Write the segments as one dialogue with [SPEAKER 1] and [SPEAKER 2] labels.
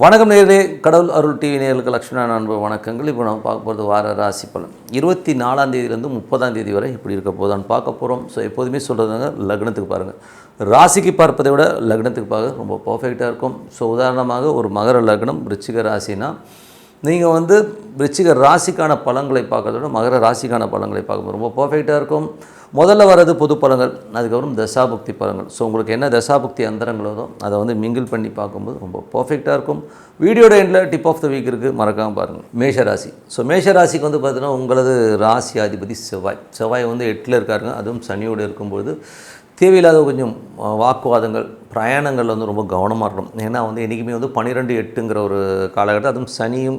[SPEAKER 1] வணக்கம் நேர்களே கடவுள் அருள் டிவி நேர்களுக்கு லட்சுமண அன்பு வணக்கங்கள். இப்போ நம்ம பார்க்க போகிறது வார ராசி பலன். இருபத்தி நாலாம் தேதியிலேருந்து முப்பதாம் தேதி வரை இப்படி இருக்க போதான்னு பார்க்க போகிறோம். ஸோ எப்போதுமே சொல்கிறதுங்க லக்னத்துக்கு பாருங்கள் ராசிக்கு பார்ப்பதை விட லக்னத்துக்கு பார்க்க ரொம்ப பர்ஃபெக்டாக இருக்கும். ஸோ உதாரணமாக ஒரு மகர லக்னம் ரிச்சிக ராசினா நீங்கள் வந்து ரிச்சிக ராசிக்கான பலன்களை பார்க்கறதோட மகர ராசிக்கான பலன்களை பார்க்கும்போது ரொம்ப பர்ஃபெக்டாக இருக்கும். முதல்ல வர்றது பொது பலன்கள் அதுக்கப்புறம் தசாபக்தி பலன்கள். ஸோ உங்களுக்கு என்ன தசாபக்தி அந்தரங்களோ அதை வந்து மிங்கிள் பண்ணி பார்க்கும்போது ரொம்ப பர்ஃபெக்டாக இருக்கும். வீடியோட எண்டில் டிப் ஆஃப் த வீக் இருக்குது மறக்காமல் பாருங்கள் மேஷராசி. ஸோ மேஷராசிக்கு வந்து பார்த்தீங்கன்னா உங்களது ராசி அதிபதி செவ்வாய். செவ்வாய் வந்து எட்டில் இருக்காருங்க அதுவும் சனியோடு இருக்கும்போது தேவையில்லாத கொஞ்சம் வாக்குவாதங்கள் பிரயாணங்கள் வந்து ரொம்ப கவனமாக இருக்கணும். ஏன்னா வந்து என்றைக்குமே வந்து பன்னிரெண்டு எட்டுங்கிற ஒரு காலகட்டம் அதுவும் சனியும்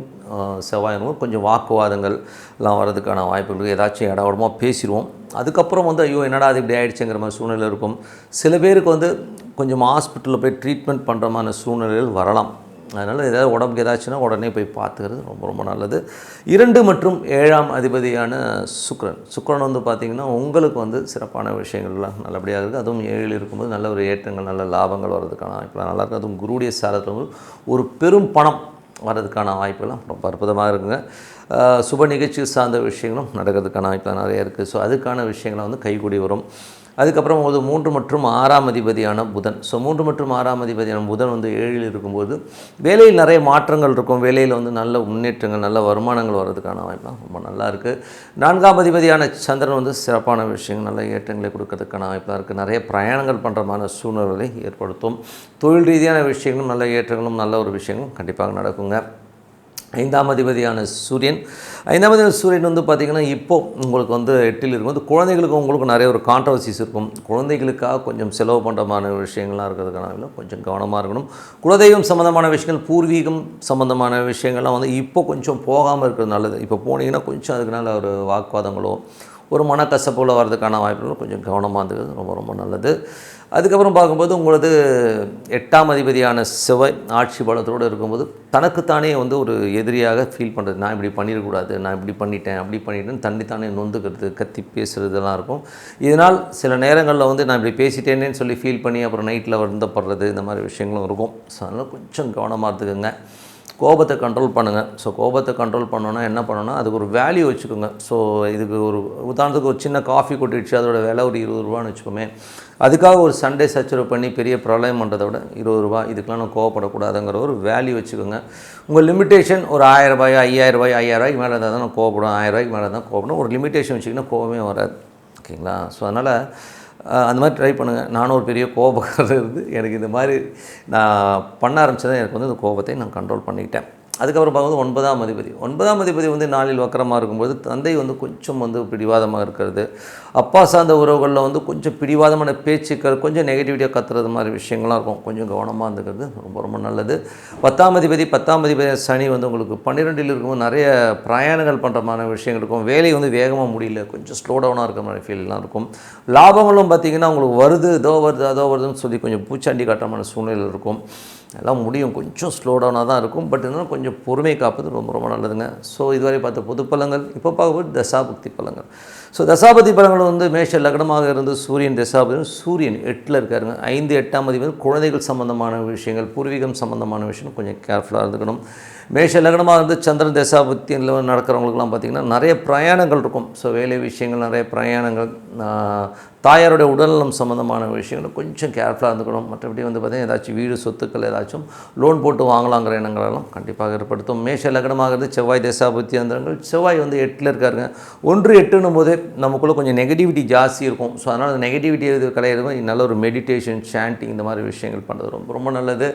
[SPEAKER 1] செவ்வாயும் கொஞ்சம் வாக்குவாதங்கள் எல்லாம் வர்றதுக்கான வாய்ப்புகள் ஏதாச்சும் இடவடமாக பேசிடுவோம் அதுக்கப்புறம் வந்து ஐயோ என்னடா அது இப்படி ஆகிடுச்சுங்கிற மாதிரி சூழ்நிலை இருக்கும். சில பேருக்கு வந்து கொஞ்சம் ஹாஸ்பிட்டலில் போய் ட்ரீட்மெண்ட் பண்ணுற மாதிரி சூழ்நிலைகள் வரலாம். அதனால் ஏதாவது உடம்புக்கு ஏதாச்சுன்னா உடனே போய் பார்த்துக்கிறது ரொம்ப ரொம்ப நல்லது. இரண்டு மற்றும் ஏழாம் அதிபதியான சுக்ரன். சுக்ரன் வந்து பார்த்திங்கன்னா உங்களுக்கு வந்து சிறப்பான விஷயங்கள்லாம் நல்லபடியாக இருக்குது. அதுவும் ஏழில் இருக்கும்போது நல்ல ஒரு ஏற்றங்கள் நல்ல லாபங்கள் வர்றதுக்கான வாய்ப்புலாம் நல்லா அதுவும் குருடைய சாரத்தில் ஒரு பெரும் பணம் வர்றதுக்கான வாய்ப்புகள்லாம் ரொம்ப அற்புதமாக இருக்குங்க. சுப நிகழ்ச்சி சார்ந்த விஷயங்களும் நடக்கிறதுக்கான வாய்ப்பு நிறைய இருக்குது. ஸோ அதுக்கான விஷயங்களை வந்து கைகூடி வரும். அதுக்கப்புறம் ஒரு மூன்று மற்றும் ஆறாம் அதிபதியான புதன். ஸோ மூன்று மற்றும் ஆறாம் அதிபதியான புதன் வந்து ஏழில் இருக்கும்போது வேலையில் நிறைய மாற்றங்கள் இருக்கும். வேலையில் வந்து நல்ல முன்னேற்றங்கள் நல்ல வருமானங்கள் வர்றதுக்கான வாய்ப்புலாம் ரொம்ப நல்லா இருக்குது நான்காம் அதிபதியான சந்திரன் வந்து சிறப்பான விஷயங்கள் நல்ல ஏற்றங்களை கொடுக்கறதுக்கான வாய்ப்பாக இருக்குது நிறைய பிரயாணங்கள் பண்ணுறமான சூழ்நிலை ஏற்படுத்தும். தொழில் ரீதியான விஷயங்களும் நல்ல ஏற்றங்களும் நல்ல ஒரு விஷயங்களும் கண்டிப்பாக நடக்குங்க. ஐந்தாம் அதிபதியான சூரியன். ஐந்தாம் அதிபதி சூரியன் வந்து பார்த்திங்கன்னா இப்போது உங்களுக்கு வந்து எட்டில் இருக்கும்போது குழந்தைகளுக்கு உங்களுக்கு நிறைய ஒரு கான்ட்ரவர்சிஸ் இருக்கும். குழந்தைகளுக்காக கொஞ்சம் செலவு பண்ணுறமான விஷயங்கள்லாம் இருக்கிறதுக்கான கொஞ்சம் கவனமாக இருக்கணும். குலதெய்வம் சம்மந்தமான விஷயங்கள் பூர்வீகம் சம்மந்தமான விஷயங்கள்லாம் வந்து இப்போ கொஞ்சம் போகாமல் இருக்கிறது நல்லது. இப்போ போனீங்கன்னா கொஞ்சம் அதுக்குனால ஒரு வாக்குவாதங்களோ ஒரு மனக்கசப்புல வர்றதுக்கான வாய்ப்புகள் கொஞ்சம் கவனமாக இருந்தது ரொம்ப ரொம்ப நல்லது. அதுக்கப்புறம் பார்க்கும்போது உங்களது எட்டாம் அதிபதியான செவ்வாய் ஆட்சி பலத்தோடு இருக்கும்போது தனக்குத்தானே வந்து ஒரு எதிரியாக ஃபீல் பண்ணுறது நான் இப்படி பண்ணிடக்கூடாது நான் இப்படி பண்ணிட்டேன் அப்படி பண்ணிட்டேன்னு தன்னைத்தானே நொந்துக்கிறது கத்தி பேசுகிறதுலாம் இருக்கும். இதனால் சில நேரங்களில் வந்து நான் இப்படி பேசிட்டேனேன்னு சொல்லி ஃபீல் பண்ணி அப்புறம் நைட்டில் வருந்தப்படுறது இந்த மாதிரி விஷயங்களும் இருக்கும். ஸோ அதனால் கொஞ்சம் கவனமாக இருந்துக்குங்க. கோபத்தை கண்ட்ரோல் பண்ணுங்கள் ஸோ கோபத்தை கண்ட்ரோல் பண்ணோன்னா என்ன பண்ணணும்னா அதுக்கு ஒரு வேல்யூ வச்சுக்கோங்க. ஸோ இதுக்கு ஒரு உதாரணத்துக்கு ஒரு சின்ன காஃபி கொட்டிடுச்சு அதோட விலை ஒரு இருபது ரூபான்னு வச்சுக்கோமே. அதுக்காக ஒரு சண்டே சச்சரவு பண்ணி பெரிய பிரளயம் பண்ணுறதை விட இருபது ரூபா இதுக்கெலாம் நான் கோவப்படக்கூடாதுங்கிற ஒரு வேல்யூ வச்சுக்கோங்க. உங்கள் லிமிட்டேஷன் ஒரு ஆயிரம் ரூபாய் ஐயாயிரம் ரூபாய் ஐயாயிரம் ரூபாய்க்கு மேலே இருந்தால் தான் நான் கோவப்படும் ஆயிரம் ரூபாய்க்கு மேலே தான் கோவப்படும் ஒரு லிமிட்டேஷன் வச்சுக்கிங்கன்னா கோவமே வராது. ஓகேங்களா? ஸோ அதனால் அந்த மாதிரி ட்ரை பண்ணுங்கள் நானும் ஒரு பெரிய கோபக்காரர் இருந்து எனக்கு இந்த மாதிரி நான் பண்ண ஆரம்பிச்சதான் எனக்கு வந்து இந்த கோபத்தை நான் கண்ட்ரோல் பண்ணிக்கிட்டேன். அதுக்கப்புறம் பார்க்கும்போது ஒன்பதாம் அதிபதி. ஒன்பதாம் அதிபதி வந்து நாளில் வக்கரமாக இருக்கும்போது தந்தை வந்து கொஞ்சம் வந்து பிடிவாதமாக இருக்கிறது. அப்பா சார்ந்த உறவுகளில் வந்து கொஞ்சம் பிடிவாதமான பேச்சுக்கள் கொஞ்சம் நெகட்டிவிட்டியாக கத்துறது மாதிரி விஷயங்கள்லாம் இருக்கும். கொஞ்சம் கவனமாக இருந்துக்கிறது ரொம்ப ரொம்ப நல்லது. பத்தாம் அதிபதி பத்தாம் அதிபதி சனி வந்து உங்களுக்கு பன்னிரெண்டில் இருக்கும்போது நிறைய பிரயாணங்கள் பண்ணுற மாதிரி விஷயங்கள் இருக்கும். வேலை வந்து வேகமாக முடியல. கொஞ்சம் ஸ்லோ டவுனாக இருக்கிற மாதிரி ஃபீல்லாம் இருக்கும். லாபங்களும் பார்த்திங்கன்னா உங்களுக்கு வருது இதோ வருது அதோ வருதுன்னு சொல்லி கொஞ்சம் பூச்சாண்டி காட்டுற மாதிரி சூழ்நிலை இருக்கும். எல்லாம் முடியும். கொஞ்சம் ஸ்லோ டவுனாக தான் இருக்கும். பட் இருந்தாலும் கொஞ்சம் பொறுமை காப்பது ரொம்ப ரொம்ப நல்லதுங்க. ஸோ இதுவரை பார்த்த பொது பழங்கள் இப்போ பார்க்கும்போது தசாபக்தி பலங்கள். ஸோ தசாபதி பழங்கள் வந்து மேஷ லக்னமாக இருந்து சூரியன் தசாபதி சூரியன் எட்டில் இருக்காருங்க. ஐந்து எட்டாம் அதிபதி குழந்தைகள் சம்பந்தமான விஷயங்கள் பூர்வீகம் சம்பந்தமான விஷயம் கொஞ்சம் கேர்ஃபுல்லாக இருந்துக்கணும். மேஷ லக்னமாக இருந்து சந்திரன் தசாபத்தியில் நடக்கிறவங்களுக்குலாம் பார்த்திங்கன்னா நிறைய பிரயாணங்கள் இருக்கும். ஸோ வேலை விஷயங்கள் நிறைய பிரயாணங்கள் தாயாருடைய உடல்நலம் சம்மந்தமான விஷயங்கள் கொஞ்சம் கேர்ஃபுல்லாக இருந்துக்கணும். மற்றபடி வந்து பார்த்திங்கன்னா ஏதாச்சும் வீடு சொத்துக்கள் ஏதாச்சும் லோன் போட்டு வாங்கலாங்கிற எண்ணங்களெல்லாம் கண்டிப்பாக ஏற்படுத்தும். மேஷ லக்னமாகிறது செவ்வாய் தேசாபுத்தி அந்தங்கள் செவ்வாய் வந்து எட்டில் இருக்காருங்க. ஒன்று எட்டுன்னும் போதே நமக்குள்ளே கொஞ்சம் நெகட்டிவிட்டி ஜாஸ்தி இருக்கும். ஸோ அதனால் அந்த நெகட்டிவிட்டி இது கிடையாது நல்ல ஒரு மெடிடேஷன் சாண்டிங் இந்த மாதிரி விஷயங்கள் பண்ணுறது ரொம்ப ரொம்ப நல்லது.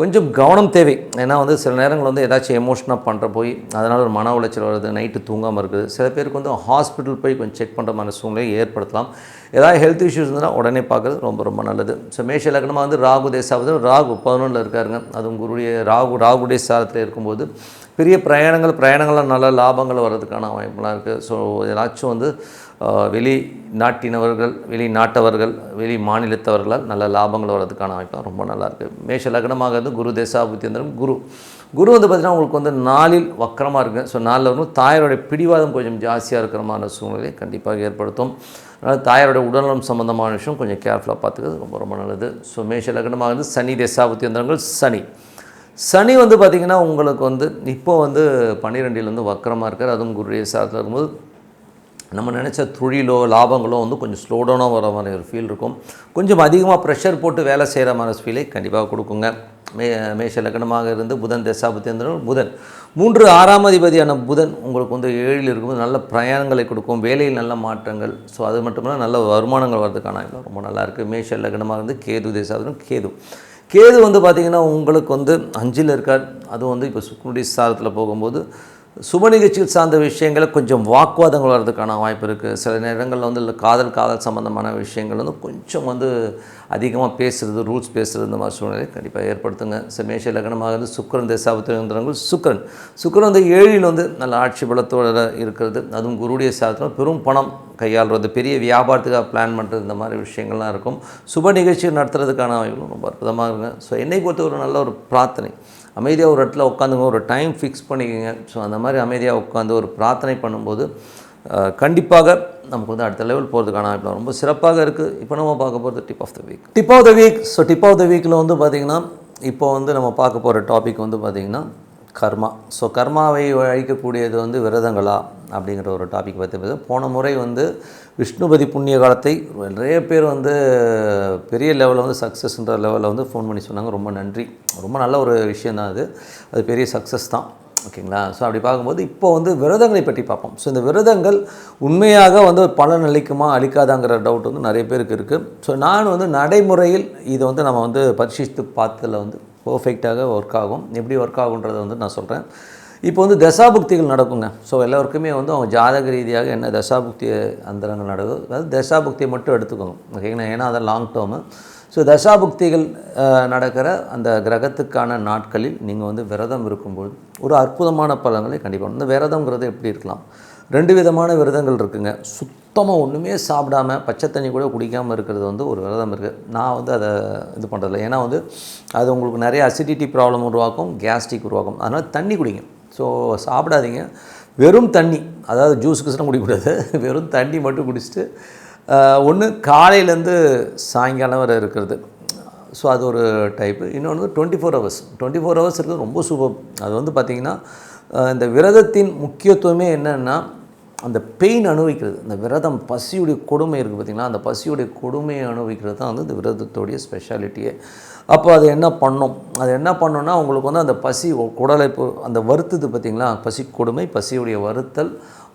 [SPEAKER 1] கொஞ்சம் கவனம் தேவை. ஏன்னா வந்து சில நேரங்கள் வந்து ஏதாச்சும் ஏதாச்சும் எமோஷனாக பண்ணுற போய் அதனால் ஒரு மன உளைச்சல் வருது நைட்டு தூங்காமல் இருக்குது. சில பேருக்கு வந்து ஹாஸ்பிட்டல் போய் கொஞ்சம் செக் பண்ணுற மாதிரி சூழ்நிலையை ஏற்படுத்தலாம். ஏதாவது ஹெல்த் இஷ்யூஸ் இருந்தால் உடனே பார்க்குறது ரொம்ப ரொம்ப நல்லது. ஸோ மேஷ லக்னமாக வந்து ராகு தேசாவது ராகு பதினொன்றில் இருக்காருங்க. அதுவும் குருடைய ராகு ராகுடைய சாரத்தில் இருக்கும்போது பெரிய பிரயாணங்கள் பிரயாணங்கள்லாம் நல்ல லாபங்கள் வர்றதுக்கான வாய்ப்புலாம் இருக்குது ஸோ ஏதாச்சும் வந்து வெளி நாட்டினவர்கள் வெளி நாட்டவர்கள் வெளி மாநிலத்தவர்களால் நல்ல லாபங்கள் வர்றதுக்கான அமைப்பு ரொம்ப நல்லா இருக்குது மேஷ லக்னமாக வந்து குரு தேசாபுத்தியந்திரம் குரு. குரு வந்து பார்த்திங்கன்னா உங்களுக்கு வந்து நாளில் வக்கரமாக இருக்குது ஸோ நாளில் வந்து தாயாருடைய பிடிவாதம் கொஞ்சம் ஜாஸ்தியாக இருக்கிற மாதிரி சூழ்நிலையை கண்டிப்பாக ஏற்படுத்தும். அதனால் தாயாரோட உடல்நலம் சம்மந்தமான விஷயம் கொஞ்சம் கேர்ஃபுல்லாக பார்த்துக்கிறது ரொம்ப ரொம்ப நல்லது. ஸோ மேஷ லக்னமாக வந்து சனி தேசாபுத்தியந்திரங்கள் சனி. சனி வந்து பார்த்திங்கன்னா உங்களுக்கு வந்து இப்போ வந்து பன்னிரெண்டில் வந்து வக்கரமாக இருக்கார். அதுவும் குருடைய சாரத்தில் இருக்கும்போது நம்ம நினச்ச தொழிலோ லாபங்களோ வந்து கொஞ்சம் ஸ்லோ டவுனாக வர மாதிரி ஒரு ஃபீல் இருக்கும். கொஞ்சம் அதிகமாக ப்ரெஷர் போட்டு வேலை செய்கிற மாதிரி ஃபீலை கண்டிப்பாக கொடுக்குங்க. மே மேஷ லக்னமாக இருந்து புதன் தசாபத்தியந்திரன் புதன். மூன்று ஆறாம் அதிபதியான புதன் உங்களுக்கு வந்து ஏழில் இருக்கும்போது நல்ல பிரயாணங்களை கொடுக்கும். வேலையில் நல்ல மாற்றங்கள். ஸோ அது மட்டும் இல்லை நல்ல வருமானங்கள் வர்றதுக்கான ரொம்ப நல்லாயிருக்கு மேஷ லக்னமாக இருந்து கேது தசாபதியும் கேது. கேது வந்து பார்த்திங்கன்னா உங்களுக்கு வந்து அஞ்சில் இருக்கார். அதுவும் வந்து இப்போ சுக்குனுடைய சாரத்தில் போகும்போது சுப நிகழ்ச்சிகள் சார்ந்த விஷயங்களை கொஞ்சம் வாக்குவாதங்கள் வர்றதுக்கான வாய்ப்பு இருக்குது சில நேரங்களில் வந்து இல்லை காதல் காதல் சம்மந்தமான விஷயங்கள் வந்து கொஞ்சம் வந்து அதிகமாக பேசுகிறது ரூல்ஸ் பேசுகிறது இந்த மாதிரி சூழ்நிலை கண்டிப்பாக ஏற்படுத்துங்க. மேஷ லக்னமாக இருந்து சுக்கரன் தேசாபத்திரங்கள் சுக்கரன். சுக்கரன் வந்து ஏழில் வந்து நல்ல ஆட்சி பலத்தோடு இருக்கிறது. அதுவும் குருடைய சாதத்தில் பெரும் பணம் கையாளுறது பெரிய வியாபாரத்துக்காக பிளான் பண்ணுறது இந்த மாதிரி விஷயங்கள்லாம் இருக்கும். சுப நிகழ்ச்சி நடத்துறதுக்கான வாய்ப்புகளும் ரொம்ப அற்புதமாக இருக்குங்க. ஸோ என்னை பொறுத்த ஒரு நல்ல ஒரு பிரார்த்தனை. அமைதியாக ஒரு இடத்துல உட்காந்துங்க ஒரு டைம் ஃபிக்ஸ் பண்ணிக்கோங்க. ஸோ அந்த மாதிரி அமைதியாக உட்காந்து ஒரு பிரார்த்தனை பண்ணும்போது கண்டிப்பாக நமக்கு வந்து அடுத்த லெவல் போகிறதுக்கான வாய்ப்பு ரொம்ப சிறப்பாக இருக்குது இப்போ நம்ம பார்க்க போகிறது tip of the week tip of the week so tip of the வீக்கில் வந்து பார்த்திங்கன்னா இப்போ வந்து நம்ம பார்க்க போகிற டாபிக் வந்து பார்த்திங்கன்னா கர்மா. ஸோ கர்மாவை அழிக்கக்கூடியது வந்து விரதங்களா? அப்படிங்கிற ஒரு டாபிக் பற்றி பேச போன முறை வந்து விஷ்ணுபதி புண்ணிய காலத்தை நிறைய பேர் வந்து பெரிய லெவலில் வந்து சக்ஸஸ்ன்ற லெவலில் வந்து ஃபோன் பண்ணி சொன்னாங்க. ரொம்ப நன்றி. ரொம்ப நல்ல ஒரு விஷயம் தான் அது. அது பெரிய சக்ஸஸ் தான். ஓகேங்களா? ஸோ அப்படி பார்க்கும்போது இப்போ வந்து விரதங்களை பற்றி பார்ப்போம். ஸோ இந்த விரதங்கள் உண்மையாக வந்து பலன் அளிக்குமா அளிக்காதாங்கிற டவுட் வந்து நிறைய பேருக்கு இருக்குது ஸோ நான் வந்து நடைமுறையில் இதை வந்து நம்ம வந்து பரிசீலித்து பார்த்ததில் வந்து பர்ஃபெக்டாக ஒர்க் ஆகும். எப்படி ஒர்க் ஆகுன்றதை வந்து நான் சொல்கிறேன் இப்போ வந்து தசாபுக்திகள் நடக்குங்க. ஸோ எல்லாருக்குமே வந்து அவங்க ஜாதக ரீதியாக என்ன தசாபுக்தி அந்தரங்கள் நடக்குது அதாவது தசாபுக்தியை மட்டும் எடுத்துக்கோங்க. ஓகேங்களா ஏன்னா அது லாங் டேர்மு ஸோ தசாபுக்திகள் நடக்கிற அந்த கிரகத்துக்கான நாட்களில் நீங்கள் வந்து விரதம் இருக்கும்போது ஒரு அற்புதமான பலங்களை கண்டிப்பாக இந்த விரதம்ங்கிறது எப்படி இருக்கலாம்? ரெண்டு விதமான விரதங்கள் இருக்குங்க. சுத்தமாக ஒன்றுமே சாப்பிடாம பச்சை தண்ணி கூட குடிக்காமல் இருக்கிறது வந்து ஒரு விரதம் இருக்குது நான் வந்து அதை இது பண்ணுறதில்ல ஏன்னா வந்து அது உங்களுக்கு நிறைய அசிடிட்டி ப்ராப்ளம் உருவாக்கும் கேஸ்ட்ரிக் உருவாக்கும். அதனால் தண்ணி குடிங்க. ஸோ சாப்பிடாதீங்க. வெறும் தண்ணி அதாவது ஜூஸ் கிஸ்லாம் குடிக்கக்கூடாது. வெறும் தண்ணி மட்டும் குடிச்சிட்டு ஒன்று காலையிலேருந்து சாயங்காலம் வரை இருக்கிறது. ஸோ அது ஒரு டைப்பு இன்னொன்று வந்து twenty four hours twenty four hours இருக்குது ரொம்ப சூப்பர் அது வந்து பார்த்திங்கன்னா இந்த விரதத்தின் முக்கியத்துவமே என்னென்னா அந்த பெயின் அனுபவிக்கிறது. இந்த விரதம் பசியுடைய கொடுமை இருக்குது பார்த்திங்கன்னா அந்த பசியுடைய கொடுமையை அனுபவிக்கிறது தான் வந்து இந்த விரதத்துடைய ஸ்பெஷாலிட்டியே அப்போ அது என்ன பண்ணும்? அது என்ன பண்ணுன்னா உங்களுக்கு வந்து அந்த பசி குடலை அந்த வருத்துது பார்த்திங்களா? பசி கொடுமை பசியுடைய வருத்தல்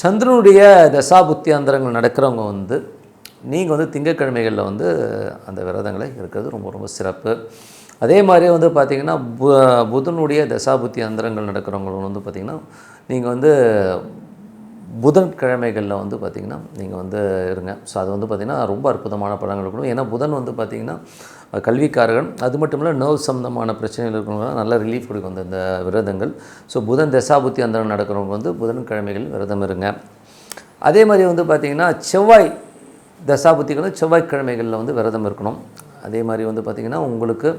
[SPEAKER 1] சந்திரனுடைய தசாபுத்தி அந்தரங்கள் நடக்கிறவங்க வந்து நீங்கள் வந்து திங்கட்கிழமைகளில் வந்து அந்த விரதங்களை இருக்கிறது ரொம்ப ரொம்ப சிறப்பு. அதே மாதிரியே வந்து பார்த்திங்கன்னா பு புதனுடைய தசாபுத்தி அந்தரங்கள் நடக்கிறவங்களும் வந்து பார்த்திங்கன்னா நீங்கள் வந்து புதன்கிழமைகளில் வந்து பார்த்திங்கன்னா நீங்கள் வந்து இருங்க. ஸோ அது வந்து பார்த்திங்கன்னா ரொம்ப அற்புதமான படங்கள் இருக்கணும் ஏன்னா புதன் வந்து பார்த்திங்கன்னா கல்விக்காரர்கள் அது மட்டும் இல்லை நர்வ் சம்மந்தமான பிரச்சனைகள் இருக்கிறவங்க நல்ல ரிலீஃப் கொடுக்கும் அந்த இந்த விரதங்கள். ஸோ புதன் தசாபுத்தி அந்த நடக்கிறவங்க வந்து புதன்கிழமைகள் விரதம் இருங்க. அதே மாதிரி வந்து பார்த்திங்கன்னா செவ்வாய் தசாபுத்திகளும் செவ்வாய்க்கிழமைகளில் வந்து விரதம் இருக்கணும். அதே மாதிரி வந்து பார்த்திங்கன்னா உங்களுக்கு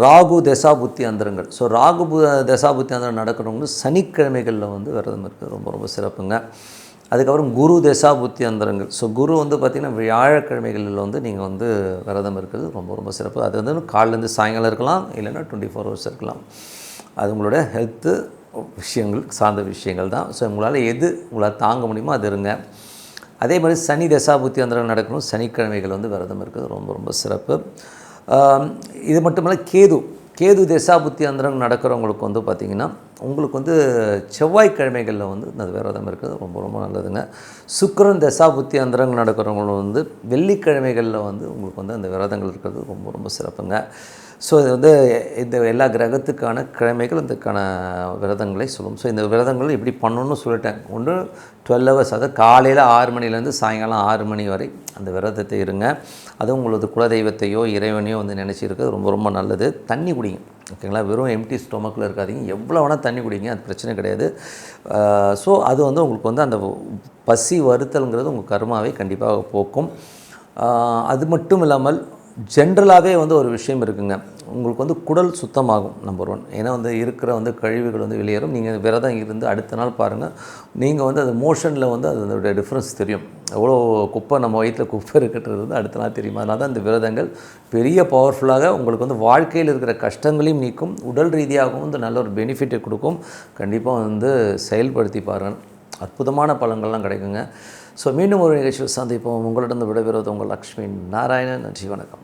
[SPEAKER 1] ராகு தசாபுத்தி அந்தரங்கள். ஸோ ராகு பு- தசாபுத்தி அந்தரம் நடக்கிறவங்க சனிக்கிழமைகளில் வந்து விரதம் இருக்குது ரொம்ப ரொம்ப சிறப்புங்க. அதுக்கப்புறம் குரு தசாபுத்தி அந்தரங்கள். ஸோ குரு வந்து பார்த்திங்கன்னா வியாழக்கிழமைகளில் வந்து நீங்கள் வந்து விரதம் இருக்கிறது ரொம்ப ரொம்ப சிறப்பு. அது வந்து காலிலேருந்து சாயங்காலம் இருக்கலாம். இல்லைன்னா டுவெண்ட்டி ஃபோர் ஹவர்ஸ் இருக்கலாம். அது உங்களோட ஹெல்த்து விஷயங்கள் சார்ந்த விஷயங்கள் தான். ஸோ உங்களால் எது உங்களால் தாங்க முடியுமோ அது இருங்க. அதே மாதிரி சனி தசாபுத்தி அந்தரங்கள் நடக்கணும். சனிக்கிழமைகள் வந்து விரதம் இருக்கிறது ரொம்ப ரொம்ப சிறப்பு. இது மட்டுமல்ல கேது கேது தசாபுத்தி அந்தரம் நடக்கிறவங்களுக்கு வந்து பார்த்திங்கன்னா உங்களுக்கு வந்து செவ்வாய்க்கிழமைகளில் வந்து இந்த விரதம் இருக்கிறது ரொம்ப ரொம்ப நல்லதுங்க. சுக்கரன் தசாபுத்தி அந்தரங்கள் நடக்கிறவங்களும் வந்து வெள்ளிக்கிழமைகளில் வந்து உங்களுக்கு வந்து அந்த விரதங்கள் இருக்கிறது ரொம்ப ரொம்ப சிறப்புங்க. ஸோ இது வந்து இந்த எல்லா கிரகத்துக்கான கிழமைகள் இதுக்கான விரதங்களை சொல்லும். ஸோ இந்த விரதங்கள் எப்படி பண்ணணும்னு சொல்லிட்டேன். ஒன்று டுவெல் ஹவர்ஸ் அதாவது காலையில் ஆறு மணிலேருந்து சாயங்காலம் ஆறு மணி வரை அந்த விரதத்தை இருங்க. அதுவும் உங்களது குலதெய்வத்தையோ இறைவனையோ வந்து நினச்சிருக்கிறது ரொம்ப ரொம்ப நல்லது. தண்ணி குடிங்க. ஓகேங்களா வெறும் எம்டி ஸ்டொமக்கில் இருக்காதிங்க. எவ்வளோ வேணால் தண்ணி குடிங்க. அது பிரச்சனை கிடையாது. ஸோ அது வந்து உங்களுக்கு வந்து அந்த பசி வருத்தல்ங்கிறது உங்கள் கர்மாவை கண்டிப்பாக போக்கும். அது மட்டும் இல்லாமல் ஜென்ரலாகவே வந்து ஒரு விஷயம் இருக்குங்க. உங்களுக்கு வந்து குடல் சுத்தமாகும் நம்பர் ஒன் ஏன்னா வந்து இருக்கிற வந்து கழிவுகள் வந்து வெளியேறும். நீங்கள் விரதம் இருந்து அடுத்த நாள் பாருங்கள் நீங்கள் வந்து அது மோஷனில் வந்து அதனுடைய டிஃப்ரென்ஸ் தெரியும். எவ்வளோ குப்பை நம்ம வயிற்றில் குப்பை இருக்கிறது வந்து அடுத்த நாள் தெரியும்? அதனால தான் இந்த விரதங்கள் பெரிய பவர்ஃபுல்லாக உங்களுக்கு வந்து வாழ்க்கையில் இருக்கிற கஷ்டங்களையும் நீக்கும். உடல் ரீதியாகவும் வந்து நல்ல ஒரு பெனிஃபிட்டை கொடுக்கும். கண்டிப்பாக வந்து செயல்படுத்தி பாருங்கள் அற்புதமான பலன்கள்லாம் கிடைக்குங்க. ஸோ மீண்டும் ஒரு நிகழ்ச்சியில் சந்திப்போம். உங்களிடம் விடைபெறுவது உங்கள் லக்ஷ்மி நாராயணன். நன்றி வணக்கம்.